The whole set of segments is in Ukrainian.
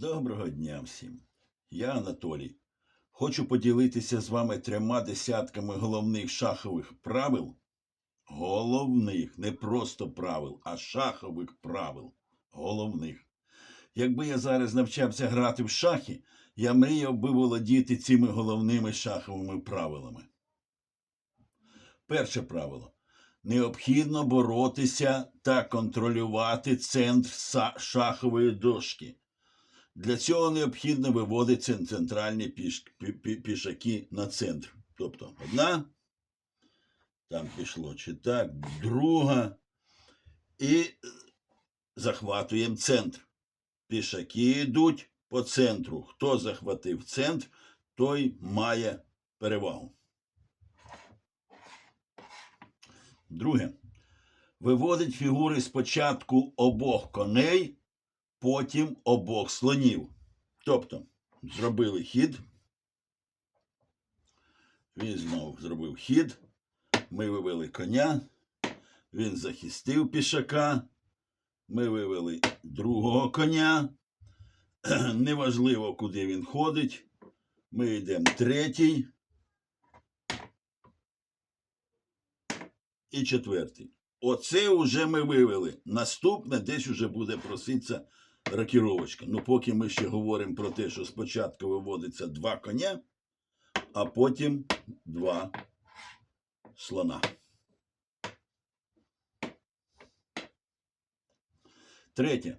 Доброго дня всім. Я Анатолій. Хочу поділитися з вами трьома десятками головних шахових правил. Головних, не просто правил, а шахових правил. Головних. Якби я зараз навчався грати в шахи, я мріяв би володіти цими головними шаховими правилами. Перше правило. Необхідно боротися та контролювати центр шахової дошки. Для цього необхідно виводити центральні піш, пі- пі- пішаки на центр. Тобто одна, там пішло чи так, друга, і захватуємо центр. Пішаки йдуть по центру. Хто захватив центр, той має перевагу. Друге. Виводить фігури спочатку обох коней, потім обох слонів. Тобто, зробили хід. Він знову зробив хід. Ми вивели коня. Він захистив пішака. Ми вивели другого коня. Неважливо, куди він ходить. Ми йдемо третій. І четвертий. Оце вже ми вивели. Наступне десь уже буде проситися рокіровочка. Ну, поки ми ще говоримо про те, що спочатку виводиться два коня, а потім два слона. Третє.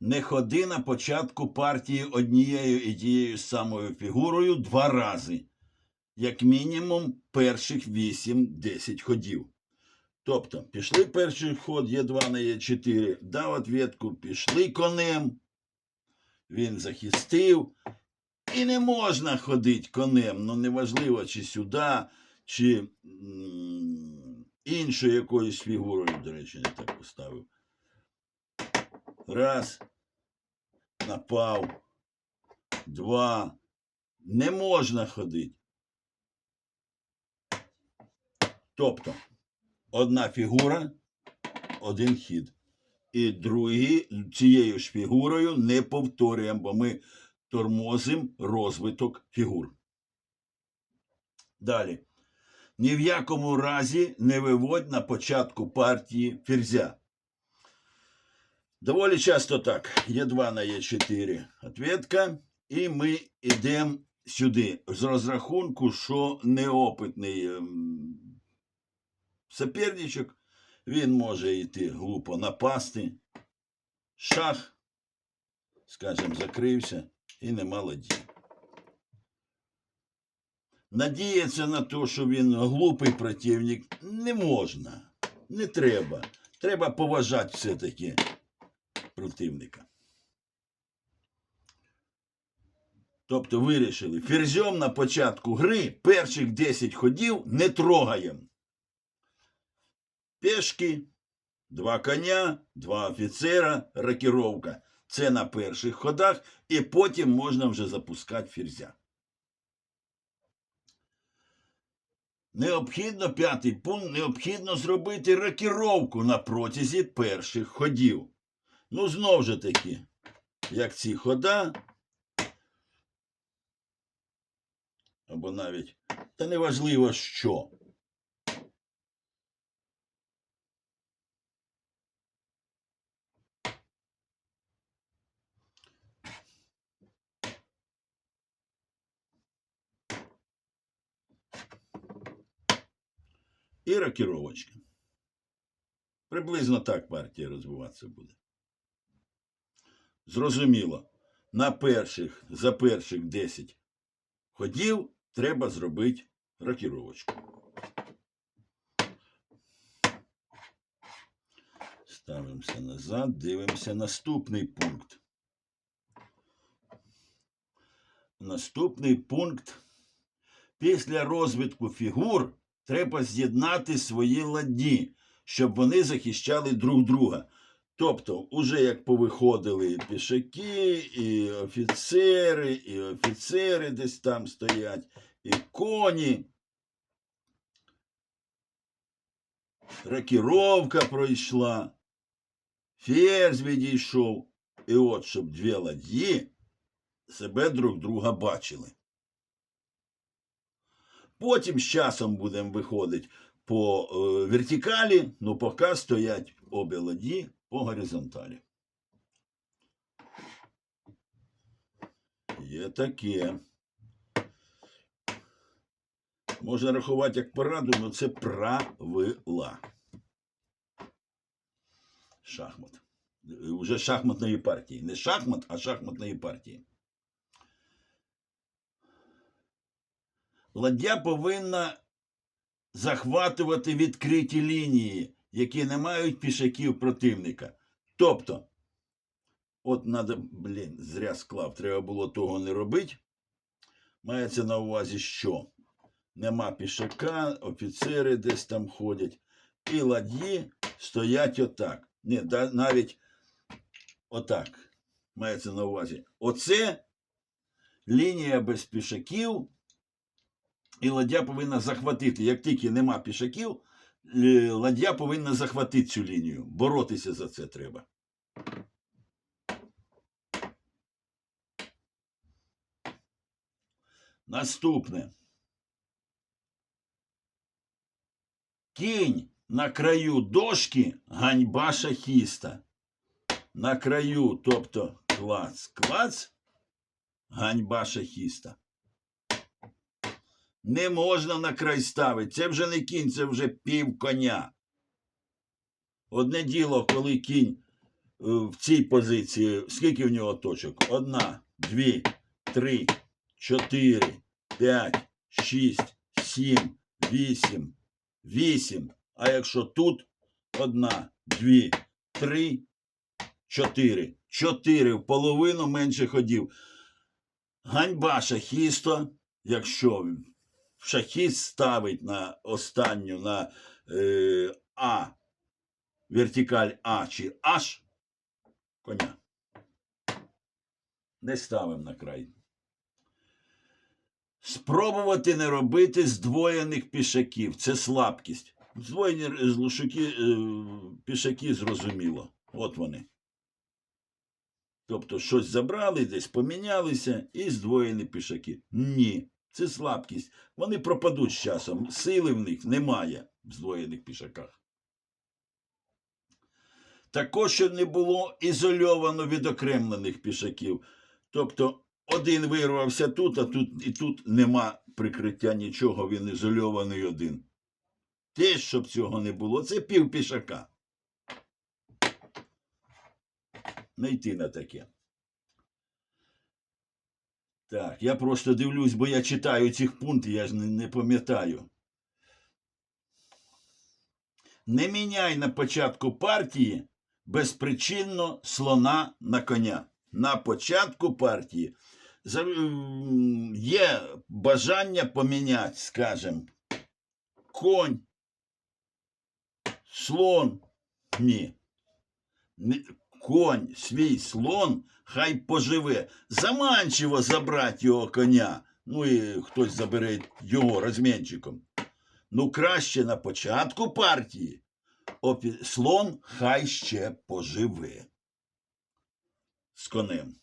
Не ходи на початку партії однією і тією самою фігурою два рази. Як мінімум перших 8-10 ходів. Тобто, пішли перший ход, є 2 на є 4, дав ответку, пішли конем. Він захистив. І не можна ходити конем. Ну, неважливо, чи сюди, чи іншою якоюсь фігурою, до речі, не так поставив. Раз. Напав. Два. Не можна ходити. Тобто, одна фігура, один хід. І другі цією ж фігурою не повторюємо, бо ми тормозимо розвиток фігур. Далі. Ні в якому разі не виводь на початку партії ферзя. Доволі часто так. Є 2 на є 4 ответка, і ми йдемо сюди з розрахунку, що неопитний ем, соперничок, він може йти глупо напасти. Шах, скажімо, закрився і нема ладі. Надіятися на те, що він глупий противник, не можна, не треба. Треба поважати все-таки противника. Тобто вирішили, ферзьом на початку гри перших 10 ходів не трогаємо. Пешки, два коня, два офіцера, рокіровка. Це на перших ходах, і потім можна вже запускати ферзя. Необхідно, п'ятий пункт, необхідно зробити рокіровку на протязі перших ходів. Ну, знов же таки, як ці хода, або навіть, та неважливо що. І рокіровочка. Приблизно так партія розвиватися буде. Зрозуміло, на перших, за перших 10 ходів треба зробити рокіровочку. Ставимося назад, дивимося наступний пункт. Наступний пункт. Після розвитку фігур треба з'єднати свої ладні, щоб вони захищали друг друга. Тобто, уже як повиходили і пішаки, і офіцери, і офіцери десь там стоять, і коні. Рокіровка пройшла, ферзь відійшов. І от, щоб дві ладьї себе друг друга бачили. Потім з часом будемо виходити по е, вертикалі, ну поки стоять обі ладьї по горизонталі. Є таке. Можна рахувати як пораду, але це правила. Шахмат. Е, Уже шахматної партії. Не шахмат, а шахматної партії. Ладдя повинна захватувати відкриті лінії, які не мають пішаків противника. Тобто, от надо, блін, зря склав, треба було того не робити. Мається на увазі, що нема пішака, офіцери десь там ходять, і ладьї стоять отак. Ні, навіть отак. Мається на увазі. Оце лінія без пішаків, і ладья повинна захватити. Як тільки нема пішаків, е, ладья повинна захватити цю лінію. Боротися за це треба. Наступне. Кінь на краю дошки ганьба шахіста. На краю, тобто клац, клац, ганьба шахіста. Не можна на край ставити. Це вже не кінь, це вже пів коня. Одне діло, коли кінь е, в цій позиції, скільки в нього точок? Одна, дві, три, чотири, п'ять, шість, сім, вісім, вісім. А якщо тут одна, дві, три, чотири. Чотири в половину менше ходів. Ганьба шахіста, якщо шахіст ставить на останню на е, А, вертикаль А чи H коня. Не ставимо на край. Спробувати не робити здвоєних пішаків. Це слабкість. Здвоєні злушаки, е, пішаки зрозуміло. От вони. Тобто щось забрали, десь помінялися і здвоєні пішаки. Ні, це слабкість. Вони пропадуть з часом. Сили в них немає в здвоєних пішаках. Також не було ізольовано відокремлених пішаків. Тобто один вирвався тут, а тут і тут нема прикриття нічого, він ізольований один. Те, щоб цього не було, це пів пішака. Не йти на таке. Так, я просто дивлюсь, бо я читаю цих пунктів, я ж не, не пам'ятаю. Не міняй на початку партії безпричинно слона на коня. На початку партії є бажання поміняти, скажімо, конь, слон. Ні. Конь, свій слон, хай поживе. Заманчиво забрати його коня. Ну і хтось забере його розмінчиком. Ну, краще на початку партії. Опі... Слон хай ще поживе. З конем.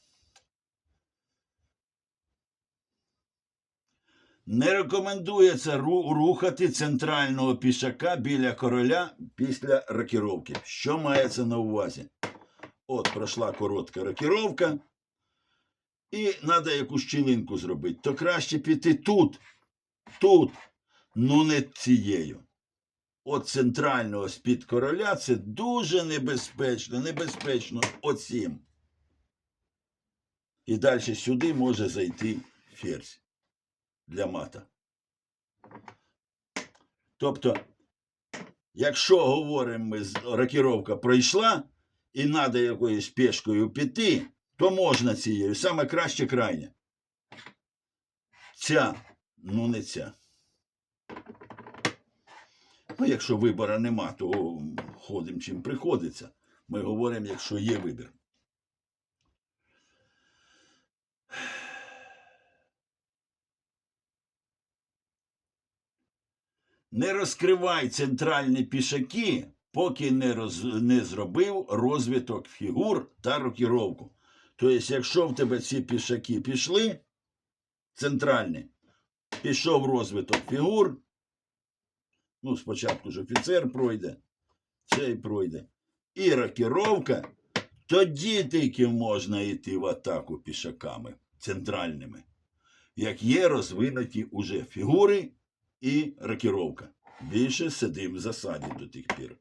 Не рекомендується ру- рухати центрального пішака біля короля після рокіровки. Що мається на увазі? От пройшла коротка рокіровка, і треба якусь щілинку зробити. То краще піти тут, тут, ну не цією. От центрального з-під короля це дуже небезпечно, небезпечно оцім. І далі сюди може зайти ферзь для мата. Тобто, якщо говоримо ми, рокіровка пройшла, і треба якоюсь пішкою піти, то можна цією. Саме краще крайня. Ця, ну не ця. Ну, якщо вибору нема, то ходимо чим приходиться. Ми говоримо, якщо є вибір. Не розкривай центральні пішаки поки не, роз, не зробив розвиток фігур та рокіровку. Тобто, якщо в тебе ці пішаки пішли, центральні, пішов розвиток фігур, ну, спочатку ж офіцер пройде, цей пройде, і рокіровка, тоді тільки можна йти в атаку пішаками центральними, як є розвинуті уже фігури і рокіровка. Більше сидим в засаді до тих пір.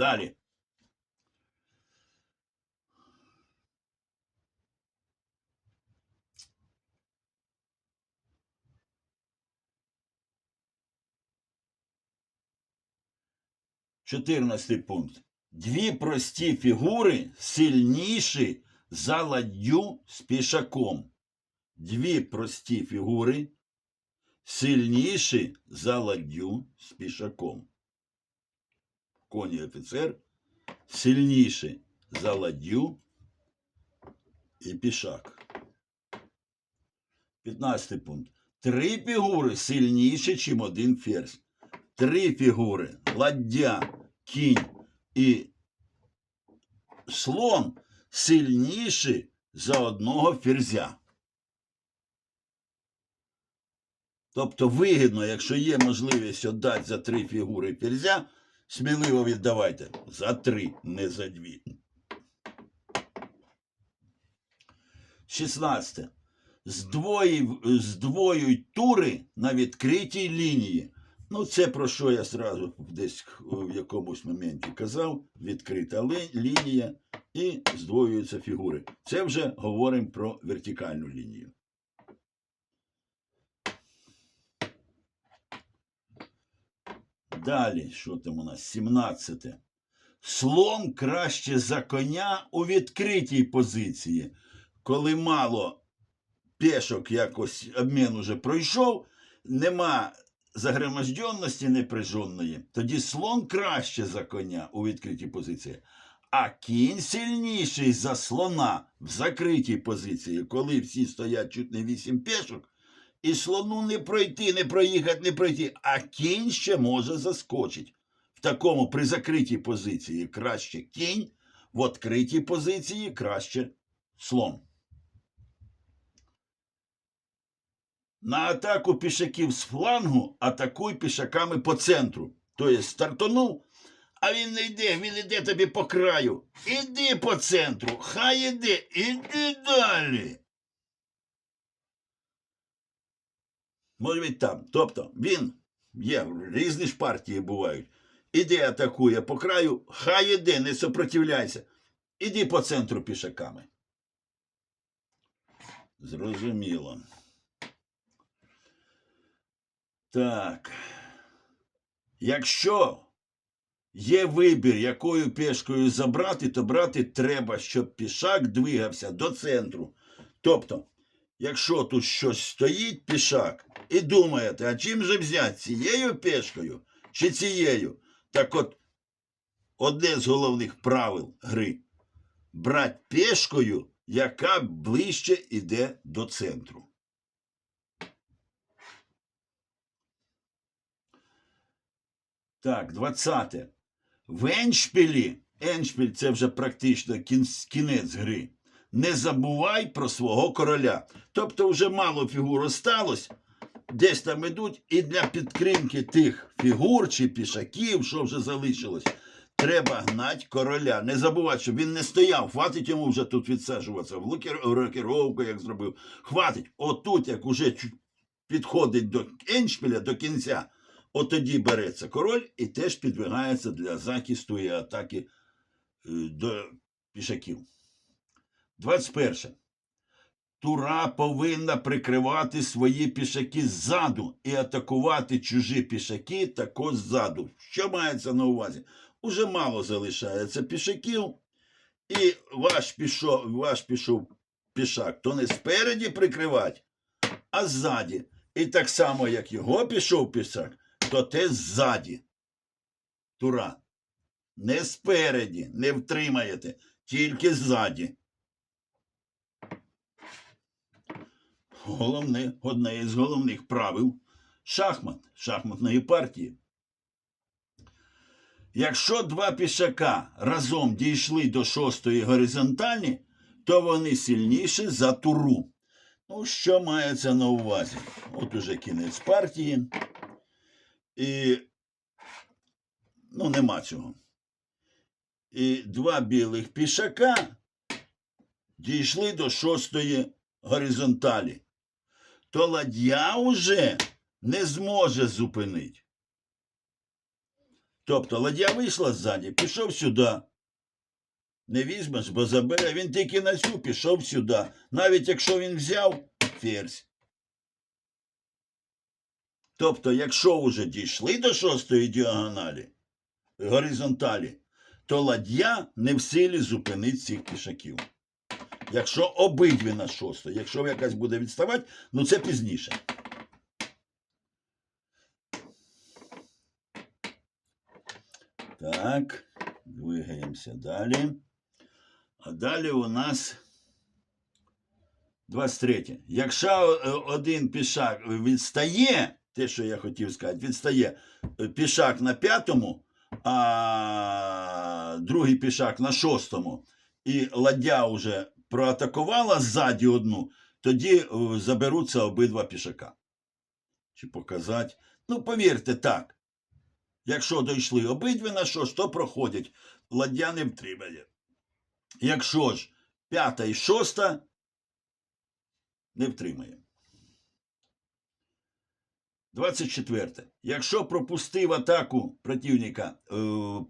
Далі. Чотирнадцятий пункт. Дві прості фігури сильніші за ладдю з пішаком. Дві прості фігури сильніші за ладдю з пішаком. Коні офіцер сильніші за ладдю і пішак. 15 пункт. Три фігури сильніші, чим один ферзь. Три фігури ладдя, кінь і слон сильніші за одного ферзя. Тобто вигідно, якщо є можливість віддати за три фігури ферзя, сміливо віддавайте за три, не за дві. 16. Здвоїв, здвоюють тури на відкритій лінії. Ну, це про що я зразу десь в якомусь моменті казав. Відкрита лінія і здвоюються фігури. Це вже говоримо про вертикальну лінію. Далі, що там у нас? 17. Слон краще за коня у відкритій позиції. Коли мало пешок якось обмін уже пройшов, нема загроможденності неприжонної, тоді слон краще за коня у відкритій позиції. А кінь сильніший за слона в закритій позиції, коли всі стоять чуть не вісім пешок, і слону не пройти, не проїхати, не пройти, а кінь ще може заскочити. В такому при закритій позиції краще кінь, в відкритій позиції краще слон. На атаку пішаків з флангу атакуй пішаками по центру. Тобто стартонув, а він не йде, він йде тобі по краю. Іди по центру, хай іде, іди далі. Може бути там. Тобто він є, різні ж партії бувають. Іде атакує по краю, хай іде, не сопротивляйся. Іди по центру пішаками. Зрозуміло. Так. Якщо є вибір, якою пішкою забрати, то брати треба, щоб пішак двигався до центру. Тобто, якщо тут щось стоїть, пішак, і думаєте, а чим же взяти цією пішкою чи цією? Так от, одне з головних правил гри брати пішкою, яка ближче йде до центру. Так, 20. В еншпілі, еншпіль це вже практично кінець гри. Не забувай про свого короля. Тобто вже мало фігур осталось, десь там ідуть, і для підтримки тих фігур чи пішаків, що вже залишилось, треба гнати короля. Не забувай, щоб він не стояв. Хватить йому вже тут відсаджуватися. В рокіровку, як зробив. Хватить. Отут, як уже підходить до еншпіля, до кінця, от тоді береться король і теж підвигається для захисту і атаки е, до пішаків. 21. Тура повинна прикривати свої пішаки ззаду і атакувати чужі пішаки також ззаду. Що мається на увазі? Уже мало залишається пішаків, і ваш пішов, ваш пішов пішак, то не спереді прикривати, а ззаді. І так само, як його пішов пішак, то те ззаді. Тура. Не спереді, не втримаєте, тільки ззаді. Головне, одне із головних правил, шахмат, шахматної партії. Якщо два пішака разом дійшли до шостої горизонталі, то вони сильніші за туру. Ну, що мається на увазі? От уже кінець партії. І ну, нема цього. І два білих пішака дійшли до шостої горизонталі. То ладья уже не зможе зупинити. Тобто ладья вийшла ззаді, пішов сюди. Не візьмеш, бо забере. Він тільки на цю пішов сюди. Навіть якщо він взяв ферзь. Тобто, якщо вже дійшли до шостої діагоналі, горизонталі, то ладья не в силі зупинить цих пішаків. Якщо обидві на шосту, якщо якась буде відставати, ну це пізніше. Так, двигаємося далі. А далі у нас 23. Якщо е, один пішак відстає, те, що я хотів сказати, відстає е, пішак на п'ятому, а другий пішак на шостому, і ладдя вже проатакувала ззаді одну, тоді е, заберуться обидва пішака. Чи показати? Ну, повірте, так. Якщо дійшли обидві на що, то проходять. Ладдя не втримає. Якщо ж п'ята і шоста не втримає. 24. Якщо пропустив атаку противника е,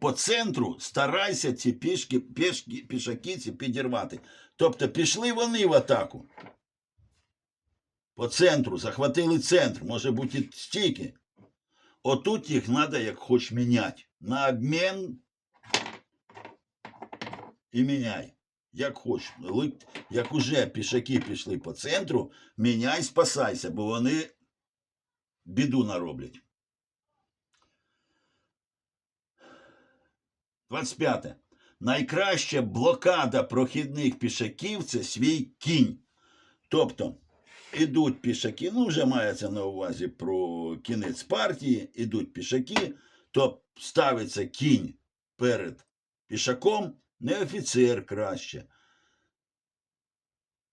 по центру, старайся ці пішки, пішки, пішаки ці підірвати. Тобто пішли вони в атаку. По центру, захватили центр, може бути стільки. Отут їх треба як хоч міняти. На обмін і міняй. Як хоч. Як уже пішаки пішли по центру, міняй, спасайся, бо вони біду нароблять. 25. Найкраща блокада прохідних пішаків це свій кінь. Тобто, ідуть пішаки, ну вже мається на увазі про кінець партії, ідуть пішаки, то ставиться кінь перед пішаком, не офіцер краще.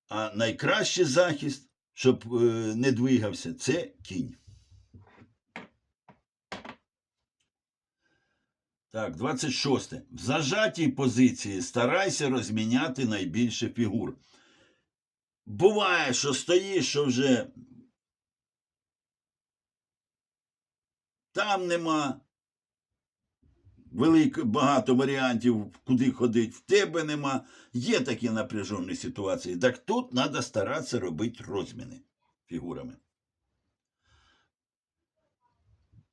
А найкращий захист, щоб е, не двигався, це кінь. Так, 26. В зажатій позиції старайся розміняти найбільше фігур. Буває, що стоїш, що вже там нема велико, багато варіантів, куди ходити, в тебе нема. Є такі напряжені ситуації. Так тут треба старатися робити розміни фігурами.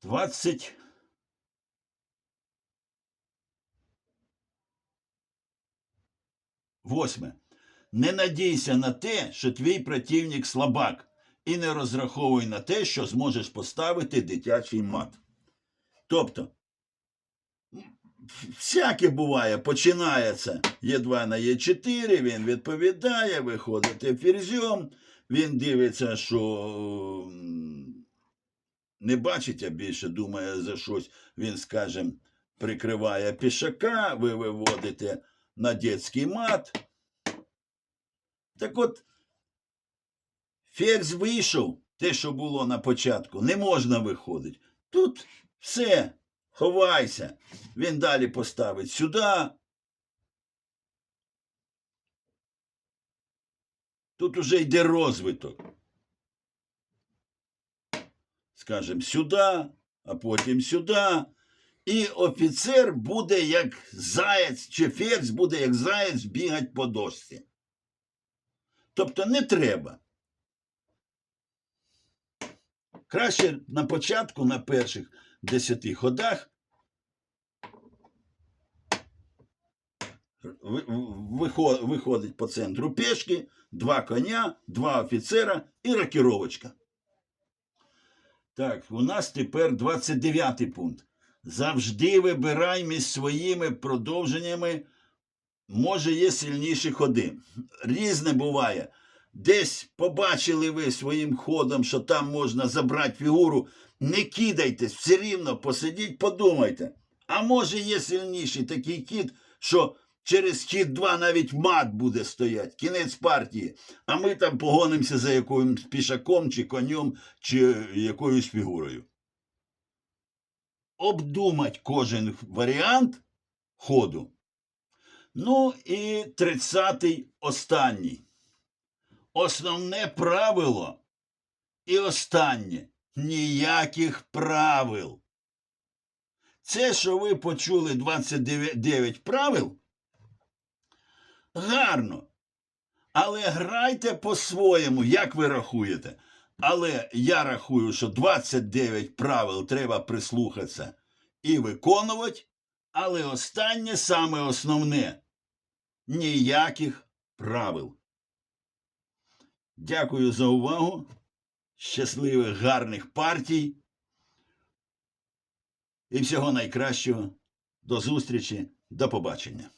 20. Восьме. Не надійся на те, що твій противник слабак, і не розраховуй на те, що зможеш поставити дитячий мат. Тобто, всяке буває, починається Є2 на Є4, він відповідає, виходите ферзьом, він дивиться, що не бачить, а більше думає за щось, він, скажімо, прикриває пішака, ви виводите на дитячий мат. Так от, ферзь вийшов, те, що було на початку, не можна виходити. Тут все, ховайся. Він далі поставить сюди. Тут уже йде розвиток. Скажем, сюди, а потім сюди. І офіцер буде як заєць, чи ферзь буде як заєць бігати по дошці. Тобто не треба. Краще на початку, на перших десяти ходах виходить по центру пешки, два коня, два офіцера і рокіровочка. Так, у нас тепер 29 пункт. Завжди вибирай між своїми продовженнями може, є сильніші ходи. Різне буває. Десь побачили ви своїм ходом, що там можна забрати фігуру, Не кидайтесь, все рівно посидіть, подумайте. А може є сильніший такий кіт, що через хід 2 навіть мат буде стоять, кінець партії. А ми там погонимося за якимось пішаком, чи конем, чи якоюсь фігурою. Обдумать кожен варіант ходу. Ну і тридцятий останній. Основне правило і останнє ніяких правил. Це, що ви почули 29 правил, гарно. Але грайте по-своєму, як ви рахуєте. Але я рахую, що 29 правил треба прислухатися і виконувати. Але останнє саме основне ніяких правил. Дякую за увагу. Щасливих, гарних партій. І всього найкращого. До зустрічі, до побачення.